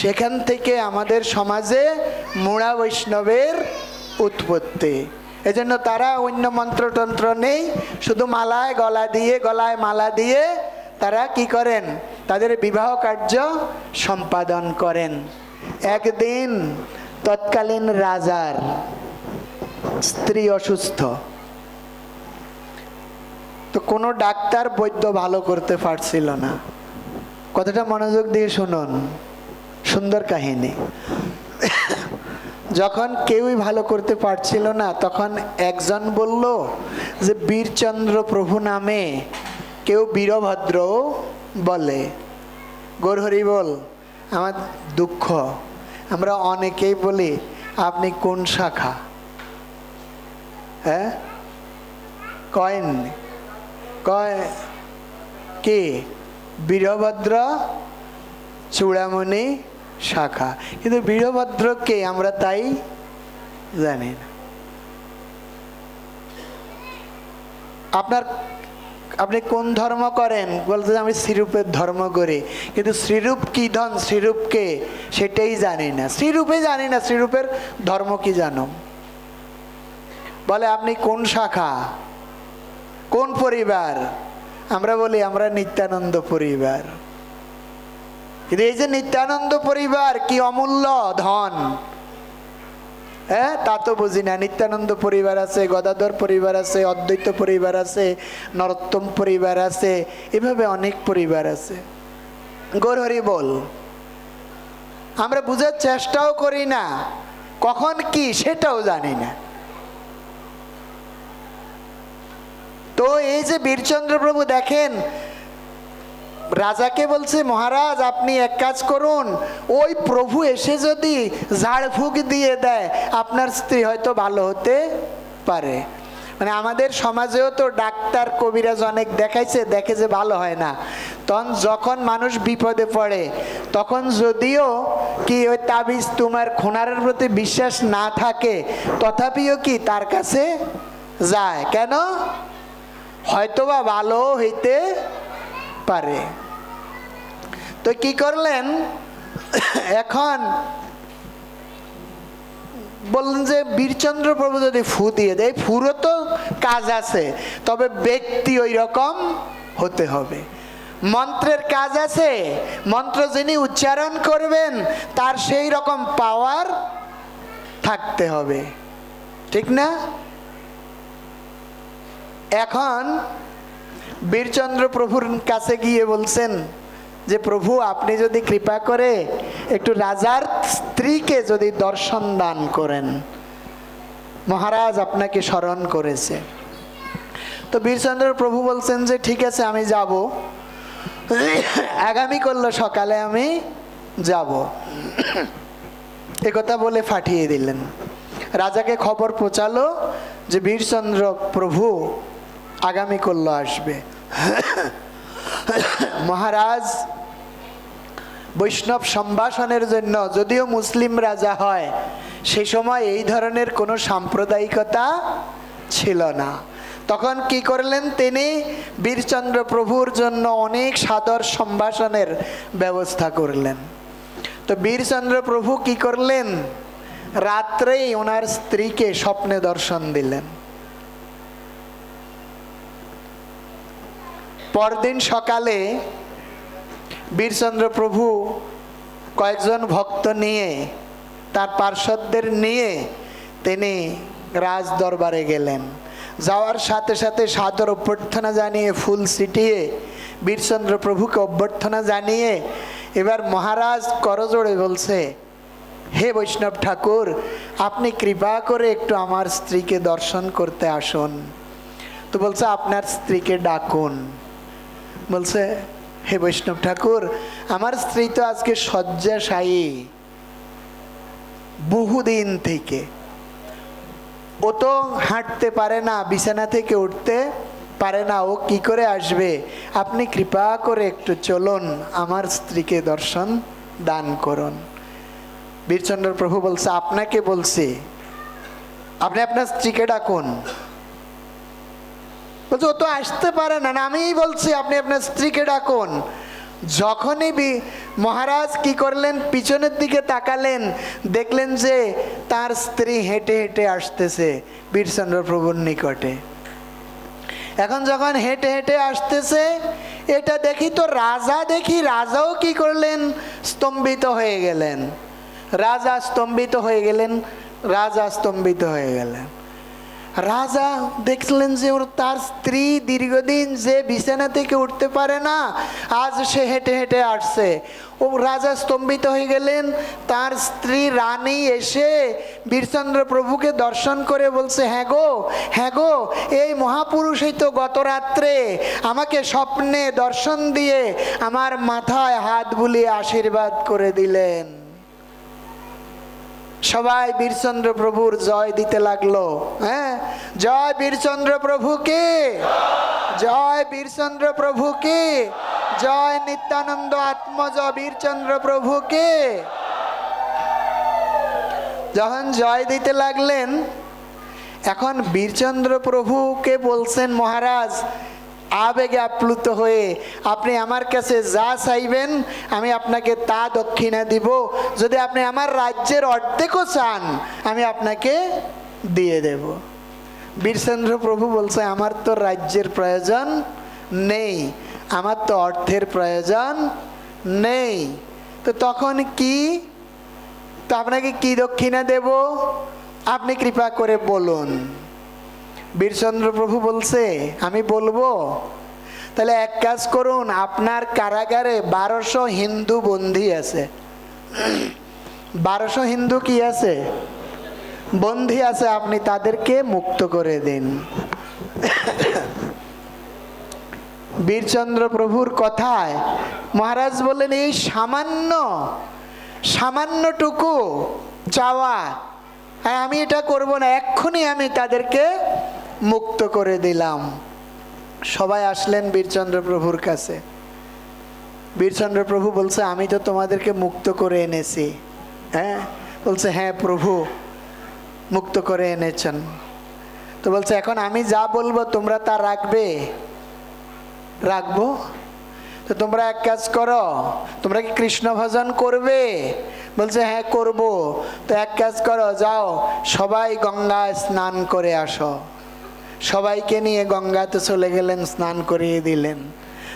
সেখান থেকে আমাদের সমাজে মুড়া বৈষ্ণবের উৎপত্তি। এজন্য তারা অন্য মন্ত্রতন্ত্র নেই, শুধু মালায় গলা দিয়ে, গলায় মালা দিয়ে তারা কি করেন? তাদের বিবাহ কার্য সম্পাদন করেন। একদিন তৎকালীন রাজার স্ত্রী অসুস্থ। তো কোনো ডাক্তার বৈদ্য ভালো করতে পারছিল না। কথাটা মনোযোগ দিয়ে শুনুন। সুন্দর কাহিনী। যখন কেউই ভালো করতে পারছিল না, তখন একজন বলল যে, বীরচন্দ্র প্রভু নামে কেউ বীরভদ্র বলে। গৌরহরি, বল, আমার দুঃখ। আমরা অনেকেই বলি, আপনি কোন শাখা? হ্যাঁ? কয়েন? কয়, কে? বীরভদ্র চূড়ামণি শাখা। কিন্তু বীরভদ্রকে আমরা তাই জানি না। আপনার, আপনি কোন ধর্ম করেন? বলতে আমি শ্রীরূপের ধর্ম করি। কিন্তু শ্রীরূপ কি ধন? শ্রীরূপকে সেটাই জানি না। শ্রীরূপে জানি না, শ্রীরূপের ধর্ম কি জানো? বলে, আপনি কোন শাখা? কোন পরিবার? আমরা বলি, আমরা নিত্যানন্দ পরিবার। কিন্তু এই যে নিত্যানন্দ পরিবার কি অমূল্য ধন? হ্যাঁ তা তো বুঝি না। নিত্যানন্দ পরিবার আছে, গদাধর পরিবার আছে, অদ্বৈত পরিবার আছে, নরোত্তম পরিবার আছে, এভাবে অনেক পরিবার আছে। গৌরহরি বল, আমরা বুঝার চেষ্টাও করি না, কখন কি সেটাও জানি না। তো এই যে বীরচন্দ্র প্রভু দেখেন রাজাকে বলছে, মহারাজ, আপনি এক কাজ করুন। ওই প্রভু এসে যদি ঝাড়ফুঁক দিয়ে দেয়, আপনার স্ত্রী হয়তো ভালো হতে পারে। মানে আমাদের সমাজেও তো ডাক্তার, কবিরাজ অনেক দেখাইছে, দেখে যে ভালো হয় না। তখন যখন মানুষ বিপদে পড়ে, তখন যদিও কি ওই তাবিজ তোমার খুনারের প্রতি বিশ্বাস না থাকে, তথাপিও কি তার কাছে যায়? কেন? হয়তোবা ভালো হইতে পারে। তো কি করলেন? এখন বললেন যে, বীরচন্দ্র প্রভু যদি ফু দিয়ে দেয়, ফুরও তো কাজ আছে, তবে ব্যক্তি ওই রকম হতে হবে। মন্ত্রের কাজ আছে, মন্ত্র যিনি উচ্চারণ করবেন, তার সেই রকম পাওয়ার থাকতে হবে। ঠিক না? এখন বীরচন্দ্র প্রভুর কাছে গিয়ে বলছেন যে, প্রভু, আপনি যদি কৃপা করে একটু রাজার স্ত্রীকে যদি দর্শন দান করেন। মহারাজ আপনাকে স্মরণ করেছে। তো বীরচন্দ্র প্রভু বলছেন যে, ঠিক আছে, আমি যাব। আগামী করল সকালে আমি যাব। কথা বলে ফাটিয়ে দিলেন। রাজাকে খবর পৌঁছালো যে, বীরচন্দ্র প্রভু আগামী করল আসবে। মহারাজ, বৈষ্ণব সম্ভাষণের জন্য যদিও মুসলিম রাজা হয়, সে সময় এই ধরনের কোনো সাম্প্রদায়িকতা ছিল না। তখন কি করলেন তিনি? বীরচন্দ্র প্রভুর জন্য অনেক সাদর সম্ভাষণের ব্যবস্থা করলেন। তো বীরচন্দ্র প্রভু কি করলেন? রাত্রেই ওনার স্ত্রীকে স্বপ্নে দর্শন দিলেন। পরদিন সকালে বীরচন্দ্র প্রভু কয়েকজন ভক্ত নিয়ে, তার পার্শ্বদের নিয়ে তিনি রাজ দরবারে গেলেন। যাওয়ার সাথে সাথে সাদর অভ্যর্থনা জানিয়ে, ফুল ছিটিয়ে, বীরচন্দ্র প্রভুকে অভ্যর্থনা জানিয়ে এবার মহারাজ করজোড়ে বলছে, হে বৈষ্ণব ঠাকুর, আপনি কৃপা করে একটু আমার স্ত্রীকে দর্শন করতে আসুন। তো বলছে, আপনার স্ত্রীকে ডাকুন। বলছে, হে বৈষ্ণব ঠাকুর, আমার স্ত্রী তো আজকে শয্যাশায়ী বহুদিন থেকে। ও তো হাঁটতে পারে না, বিছানা থেকে উঠতে পারে না, ও কি করে আসবে? আপনি কৃপা করে একটু চলুন, আমার স্ত্রীকে দর্শন দান করুন। বীরচন্দ্র প্রভু বলছে, আপনাকে বলছি, আপনি আপনার স্ত্রীকে ডাকুন। বলছে ও তো আসতে পারে না। না, আমিই বলছি আপনি আপনার স্ত্রীকে ডাকুন। যখনই বি মহারাজ কি করলেন? পিছনের দিকে তাকালেন দেখলেন যে তার স্ত্রী হেঁটে হেঁটে আসতেছে বীরচন্দ্র প্রভুর নিকটে। এখন যখন হেঁটে হেঁটে আসতেছে এটা দেখি তো রাজা দেখি রাজাও কি করলেন? স্তম্ভিত হয়ে গেলেন। রাজা স্তম্ভিত হয়ে গেলেন রাজা স্তম্ভিত হয়ে গেলেন। রাজা দেখলেন যে ওর তার স্ত্রী দীর্ঘদিন যে বিছানা থেকে উঠতে পারে না, আজ সে হেঁটে হেঁটে আসছে। ও রাজা স্তম্ভিত হয়ে গেলেন। তার স্ত্রী রানী এসে বীরচন্দ্র প্রভুকে দর্শন করে বলছে হ্যাঁ গো হ্যাঁ গো, এই মহাপুরুষই তো গত রাত্রে আমাকে স্বপ্নে দর্শন দিয়ে আমার মাথায় হাত বুলিয়ে আশীর্বাদ করে দিলেন। সবাই বীরচন্দ্র প্রভুর জয় দিতে লাগল। হ্যাঁ? জয় বীরচন্দ্র প্রভুকে জয় বীরচন্দ্র প্রভুকে জয় নিত্যানন্দ আত্মজ বীরচন্দ্র প্রভুকে যখন জয় দিতে লাগলেন, এখন বীরচন্দ্র প্রভুকে বলছেন, মহারাজ আবেগে আপ্লুত হয়ে আপনি আমার কাছে যা চাইবেন, আমি আপনাকে তা দক্ষিণা দিব। যদি আপনি আমার রাজ্যের অর্ধেকও চান, আমি আপনাকে দিয়ে দেব। বীরচন্দ্র প্রভু বলছে, আমার তো রাজ্যের প্রয়োজন নেই, আমার তো অর্থের প্রয়োজন নেই। তো তখন কি? তো আপনাকে কি দক্ষিণা দেব? আপনি কৃপা করে বলুন। বীরচন্দ্র প্রভু বলছে, আমি বলব, তাহলে এক কাজ করুন, আপনার কারাগারে বারোশো হিন্দু বন্দী আছে। বারোশো হিন্দু কি আছে? বন্দী আছে, আপনি তাদেরকে মুক্ত করে দিন। বীরচন্দ্র প্রভুর কথায় মহারাজ বললেন, এই সামান্য, সামান্যটুকু চাওয়া, আমি এটা করব না, এক্ষুনি আমি তাদেরকে মুক্ত করে দিলাম। সবাই আসলেন বীরচন্দ্র প্রভুর কাছে। বীরচন্দ্র প্রভু বলছে, আমি তো তোমাদেরকে মুক্ত করে এনেছি। হ্যাঁ? বলছে হ্যাঁ প্রভু, মুক্ত করে এনেছেন। তো বলছে, এখন আমি যা বলব তোমরা তা রাখবে? রাখব? তো তোমরা এক কাজ করো, তোমরা কি কৃষ্ণ ভজন করবে? বলছে হ্যাঁ করব। তো এক কাজ করো, যাও, সবাই গঙ্গায় স্নান করে আসো। সবাইকে নিয়ে গঙ্গাতে চলে গেলেন, স্নান করিয়ে দিলেন।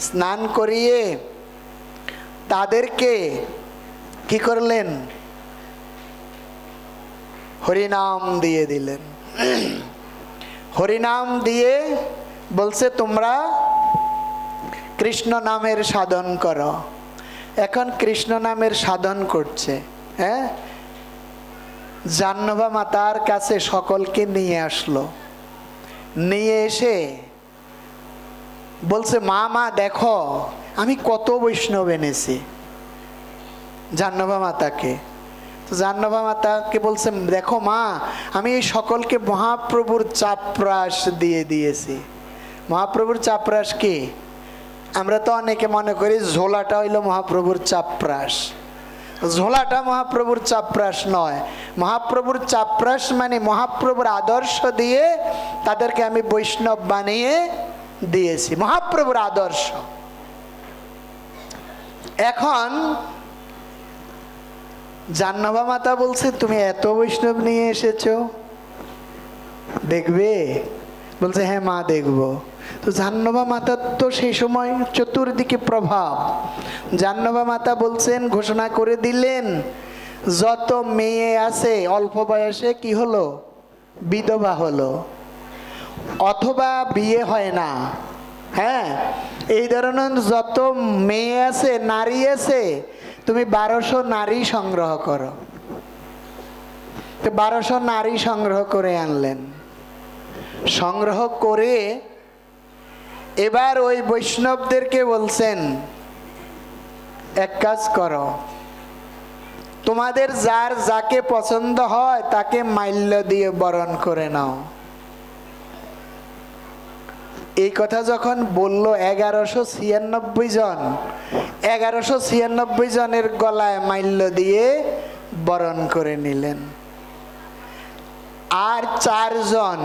স্নান করিয়ে তাদেরকে কি করলেন? হরিনাম দিয়ে দিলেন। হরিনাম দিয়ে বলছে, তোমরা কৃষ্ণ নামের সাধন করো। এখন কৃষ্ণ নামের সাধন করছে হ্যাঁ? জাহ্নবা মাতার কাছে সকলকে নিয়ে আসলো। নিয়ে এসে বলছে, মা মা, দেখো, আমি কত বৈষ্ণব এনেছি। জাহ্নবা মাতাকে। তো জাহ্নবা মাতাকে বলছে, দেখো, মা, আমি এই সকলকে মহাপ্রভুর চাপরাস দিয়ে দিয়েছি। মহাপ্রভুর চাপরাস কি? আমরা তো অনেকে মনে করি ঝোলাটা হইল মহাপ্রভুর চাপরাস ঝোলাটা মহাপ্রভুর চাপরাস নয়। মহাপ্রভুর চাপরাস মানে মহাপ্রভুর আদর্শ দিয়ে তাদেরকে আমি বৈষ্ণব বানিয়ে দিয়েছি। মহাপ্রভুর আদর্শ। এখন জাহ্নবা মাতা বলছে, তুমি এত বৈষ্ণব নিয়ে এসেছ? দেখবে? বলছে হ্যাঁ মা, দেখব। তো জাহ্নবা মাতার তো সেই সময় চতুর্দিকে প্রভাব। জাহ্নবা মাতা বলছেন, ঘোষণা করে দিলেন, যত মেয়ে আছে, অল্প বয়সে কি হলো? বিধবা হলো। অথবা বিয়ে হয় না। হ্যাঁ এই ধরনের যত মেয়ে আছে, নারী আছে, তুমি বারোশো নারী সংগ্রহ করো। বারোশো নারী সংগ্রহ করে আনলেন। সংগ্রহ করে এবার ওই বৈষ্ণবদেরকে বলছেন, এক কাজ করো। তোমাদের যার যাকে পছন্দ হয় তাকে মাল্য দিয়ে বরণ করে নাও। এই কথা যখন বলল এগারোশো ছিয়ানব্বই জন, এগারোশো ছিয়ানব্বই জনের গলায় মাল্য দিয়ে বরণ করে নিলেন। আর চারজন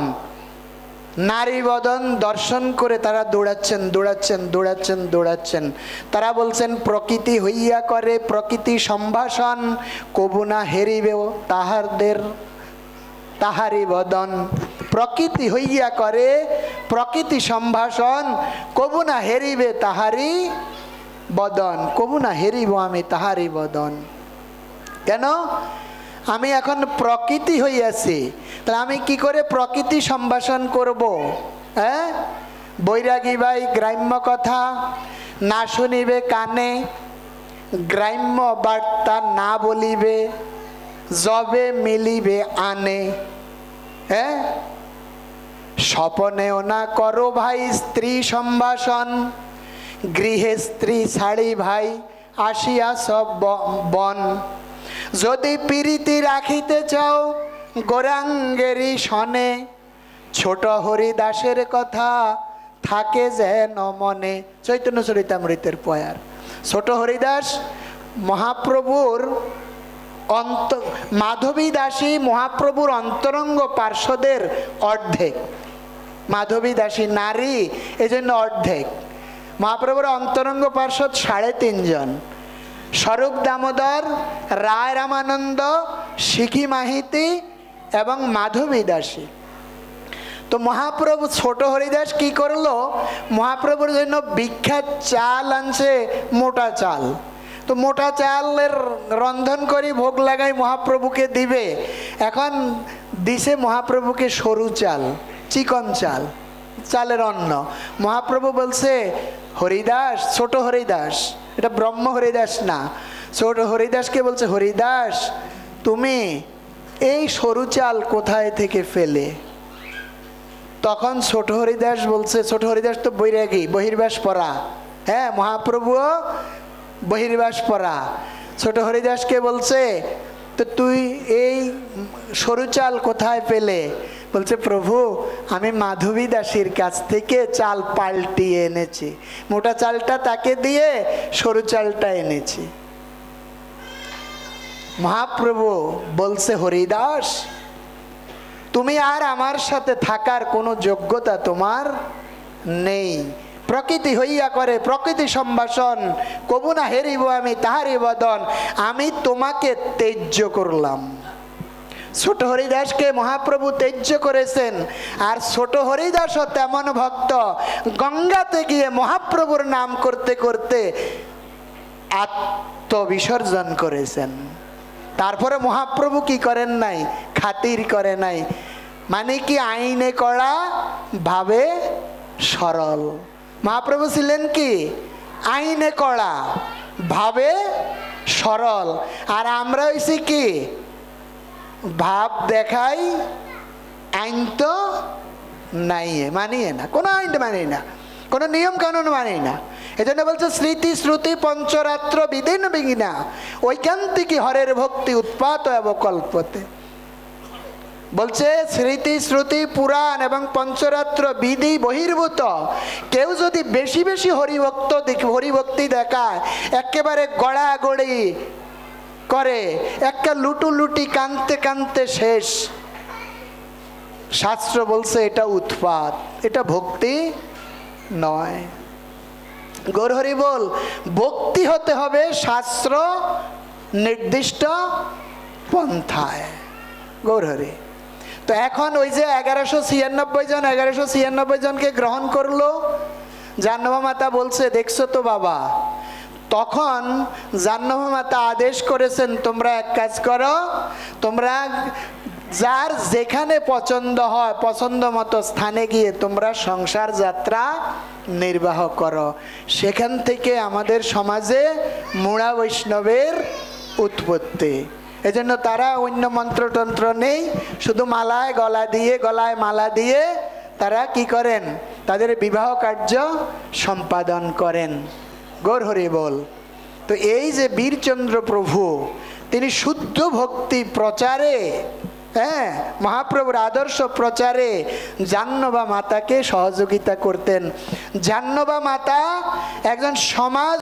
নারী বদন দর্শন করে তারা দৌড়াচ্ছেন দৌড়াচ্ছেন দৌড়াচ্ছেন দৌড়াচ্ছেন। তারা বলছেন, প্রকৃতি হইয়া করে, প্রকৃতি সম্ভাষণ, কবু না হেরিবেও তাহারদের তাহারি বদন। প্রকৃতি হইয়া করে, প্রকৃতি সম্ভাষণ, কবু না হেরিবে তাহারি বদন। কবু না হেরিব আমি তাহারি বদন। কেন? আমি এখন প্রকৃতি হইয়াছি, তাহলে আমি কি করে প্রকৃতি সম্ভাষণ করব? হ্যাঁ? বৈরাগী ভাই, গ্রাম্য কথা, না শুনিবে কানে, গ্রাম্য বার্তা না বলিবে, যবে মিলিবে আনে। হ্যাঁ? স্বপনেও না করো ভাই স্ত্রী সম্ভাষণ, গৃহে স্ত্রী ছাড়ি ভাই, আসিয়া সব বন। যদি প্রীতি রাখিতে চাও, গোরাঙ্গেরই সনে, ছোট হরিদাসের কথা থাকে যেন মনে। চৈতন্য চরিতামৃতের পয়ার ছোট হরিদাস, মহাপ্রভুর অন্ত, মাধবী দাসী, মহাপ্রভুর অন্তরঙ্গ পার্শ্বদের অর্ধেক। মাধবী দাসী নারী, এজন্য অর্ধেক। মহাপ্রভুর অন্তরঙ্গ পার্শ্বদ সাড়ে তিনজন। স্বরূপ দামোদর, রায় রামানন্দ, শিখি মাহিতি এবং মাধবী দাসী। তো মহাপ্রভু ছোট হরিদাস কি করল? মহাপ্রভুর জন্য বিখ্যাত চাল আনছে মোটা চাল। তো মোটা চালের রন্ধন করি ভোগ লাগাই মহাপ্রভুকে দিবে। এখন দিছে মহাপ্রভুকে সরু চাল, চিকন চাল, চালের অন্ন। মহাপ্রভু বলছে, হরিদাস, ছোট হরিদাস এটা ব্রহ্ম হরিদাস না। ছোট হরিদাসকে বলছে, হরিদাস, তুমি এই সরু চাল কোথায় থেকে ফেলে? তখন ছোট হরিদাস বলছে, ছোট হরিদাস তো বৈরাগী, বহির্বাস পড়া হ্যাঁ মহাপ্রভুও বহির্বাস পড়া ছোট হরিদাসকে বলছে, তো তুই এই সরু চাল কোথায় পেলে? বলছে, প্রভু, আমি মাধবী দাসীর কাছ থেকে চাল পাল্টিয়ে এনেছি। মোটা চালটা তাকে দিয়ে সরু চালটা এনেছি। মহাপ্রভু বলছে, হরিদাস, তুমি আর আমার সাথে থাকার কোনো যোগ্যতা তোমার নেই। প্রকৃতি হইয়া করে, প্রকৃতি সম্ভাষণ, কবু না হেরিব আমি তাহারি বদন। আমি তোমাকে তেজ্য করলাম। ছোট হরিদাসকে মহাপ্রভু তেজ্য করেছেন, আর ছোট হরিদাসও তেমন ভক্ত। গঙ্গাতে গিয়ে মহাপ্রভুর নাম করতে করতে আত্মবিসর্জন করেছেন। তারপরে মহাপ্রভু কি করেন নাই? খাতির করে নাই। মানে কি আইনে করা ভাবে সরল। মহাপ্রভু ছিলেন কি? আইনে করা ভাবে সরল। আর আমরা হয়েছি কি? ভাব দেখাই, আইন তো নাই মানিয়ে না। কোনো আইন মানি না। কোনো নিয়ম কানুন মানি না। এজন্য বলছে, স্মৃতি, শ্রুতি, পঞ্চরাত্র, বিদিন, বিঘিনা ঐকান্তিকি হরের ভক্তি উৎপাত এবং কল্পতে। বলছে, স্মৃতি, শ্রুতি, পুরাণ এবং পঞ্চরাত্র, বিধি বহির্ভূত। কেউ যদি বেশি বেশি হরিভক্ত হরিভক্তি দেখায়, একেবারে গড়াগড়ি করে। একটা লুটু লুটি কানতে কানতে শেষ। শাস্ত্র বলছে এটা উৎপাত, এটা ভক্তি নয়। গৌরহরি বল, ভক্তি হতে হবে শাস্ত্র নির্দিষ্ট পন্থায়। গৌরহরি, তো এখন ওই যে এগারোশো ছিয়ানব্বই জন, এগারোশো ছিয়ানব্বই জনকে গ্রহণ করল। জাহ্নবা মাতা বলছে, দেখছ তো বাবা তখন জাহ্নবা মাতা আদেশ করেছেন, তোমরা এক কাজ করো, তোমরা যার যেখানে পছন্দ হয়, পছন্দ মতো স্থানে গিয়ে তোমরা সংসার যাত্রা নির্বাহ করো। সেখান থেকে আমাদের সমাজে মুড়া বৈষ্ণবের উৎপত্তি। এজন্য তারা অন্য মন্ত্রতন্ত্র নেই, শুধু মালায় গলা দিয়ে, গলায় মালা দিয়ে তারা কি করেন? তাদের বিবাহ কার্য সম্পাদন করেন। গৌর হরি বল। তো এই যে বীরচন্দ্র প্রভু, তিনি শুদ্ধ ভক্তি প্রচারে হ্যাঁ মহাপ্রভুর আদর্শ প্রচারে জাহ্নবা মাতাকে সহযোগিতা করতেন। জাহ্নবা মাতা একজন সমাজ